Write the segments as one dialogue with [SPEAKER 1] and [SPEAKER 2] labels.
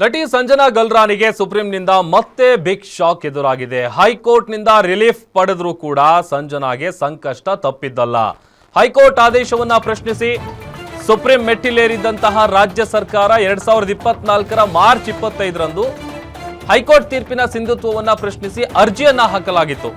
[SPEAKER 1] ನಟಿ ಸಂಜನಾ ಗಲ್ರಾನಿಗೆ ಸುಪ್ರೀಂನಿಂದ ಮತ್ತೆ big shock ಎದುರಾಗಿದೆ. ಹೈಕೋರ್ಟ್ನಿಂದ ರಿಲೀಫ್ ಪಡೆದರೂ ಕೂಡ ಸಂಜನಾಗೆ ಸಂಕಷ್ಟ ತಪ್ಪಿದ್ದಲ್ಲ. ಹೈಕೋರ್ಟ್ ಆದೇಶವನ್ನ ಪ್ರಶ್ನಿಸಿ ಸುಪ್ರೀಂ ಮೆಟ್ಟಿಲೇರಿದ್ದಂತಹ ರಾಜ್ಯ ಸರ್ಕಾರ ಎರಡ್ ಸಾವಿರದ ಇಪ್ಪತ್ನಾಲ್ಕರ ಮಾರ್ಚ್ ಇಪ್ಪತ್ತೈದರಂದು ಹೈಕೋರ್ಟ್ ತೀರ್ಪಿನ ಸಿಂಧುತ್ವವನ್ನ ಪ್ರಶ್ನಿಸಿ ಅರ್ಜಿಯನ್ನ ಹಾಕಲಾಗಿತ್ತು.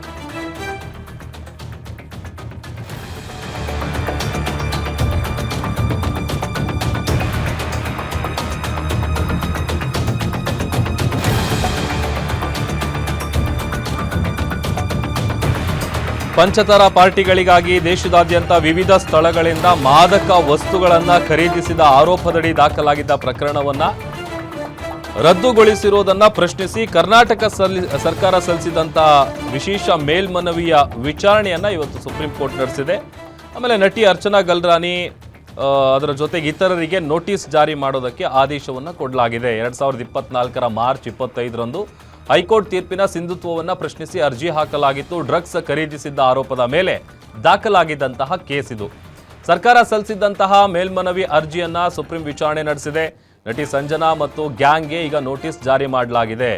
[SPEAKER 1] ಪಂಚತರ ಪಾರ್ಟಿಗಳಿಗಾಗಿ ದೇಶದಾದ್ಯಂತ ವಿವಿಧ ಸ್ಥಳಗಳಿಂದ ಮಾದಕ ವಸ್ತುಗಳನ್ನು ಖರೀದಿಸಿದ ಆರೋಪದಡಿ ದಾಖಲಾಗಿದ್ದ ಪ್ರಕರಣವನ್ನ ರದ್ದುಗೊಳಿಸಿರುವುದನ್ನು ಪ್ರಶ್ನಿಸಿ ಕರ್ನಾಟಕ ಸಲ್ಲಿ- ಸರ್ಕಾರ ಸಲ್ಲಿಸಿದಂಥ ವಿಶೇಷ ಮೇಲ್ಮನವಿಯ ವಿಚಾರಣೆಯನ್ನು ಇವತ್ತು ಸುಪ್ರೀಂ ಕೋರ್ಟ್ ನಡೆಸಿದೆ. ಆಮೇಲೆ ನಟಿ ಅರ್ಚನಾ ಗಲ್ರಾನಿ ಅದರ ಜೊತೆಗೆ ಇತರರಿಗೆ ನೋಟಿಸ್ ಜಾರಿ ಮಾಡೋದಕ್ಕೆ ಆದೇಶವನ್ನು ಕೊಡಲಾಗಿದೆ. ಎರಡು ಸಾವಿರದ ಇಪ್ಪತ್ನಾಲ್ಕರ ಮಾರ್ಚ್ ಇಪ್ಪತ್ತೈದರಂದು ಹೈಕೋರ್ಟ್ ತೀರ್ಪಿನ ಸಿಂಧುತ್ವವನ್ನು ಪ್ರಶ್ನಿಸಿ ಅರ್ಜಿ ಹಾಕಲಾಗಿತ್ತು. ಡ್ರಗ್ಸ್ ಖರೀದಿಸಿದ್ದ ಆರೋಪದ ಮೇಲೆ ದಾಖಲಾಗಿದ್ದಂತಹ ಕೇಸ್ ಇದು. ಸರ್ಕಾರ ಸಲ್ಲಿಸಿದ್ದಂತಹ ಮೇಲ್ಮನವಿ ಅರ್ಜಿಯನ್ನ ಸುಪ್ರೀಂ ವಿಚಾರಣೆ ನಡೆಸಿದೆ. ನಟಿ ಸಂಜನಾ ಮತ್ತು ಗ್ಯಾಂಗ್ಗೆ ಈಗ ನೋಟಿಸ್ ಜಾರಿ ಮಾಡಲಾಗಿದೆ.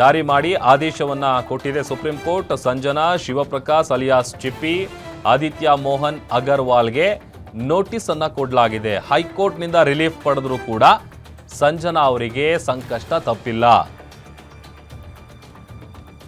[SPEAKER 1] ಜಾರಿ ಮಾಡಿ ಆದೇಶವನ್ನ ಕೊಟ್ಟಿದೆ Supreme Court. Sanjana, Shivaprakash alias Chippi, Aditya Mohan ಅಗರ್ವಾಲ್ಗೆ notice ಅನ್ನ ಕೊಡಲಾಗಿದೆ. ಹೈಕೋರ್ಟ್ನಿಂದ ರಿಲೀಫ್ ಪಡೆದರೂ ಕೂಡ ಸಂಜನಾ ಅವರಿಗೆ ಸಂಕಷ್ಟ ತಪ್ಪಿಲ್ಲ.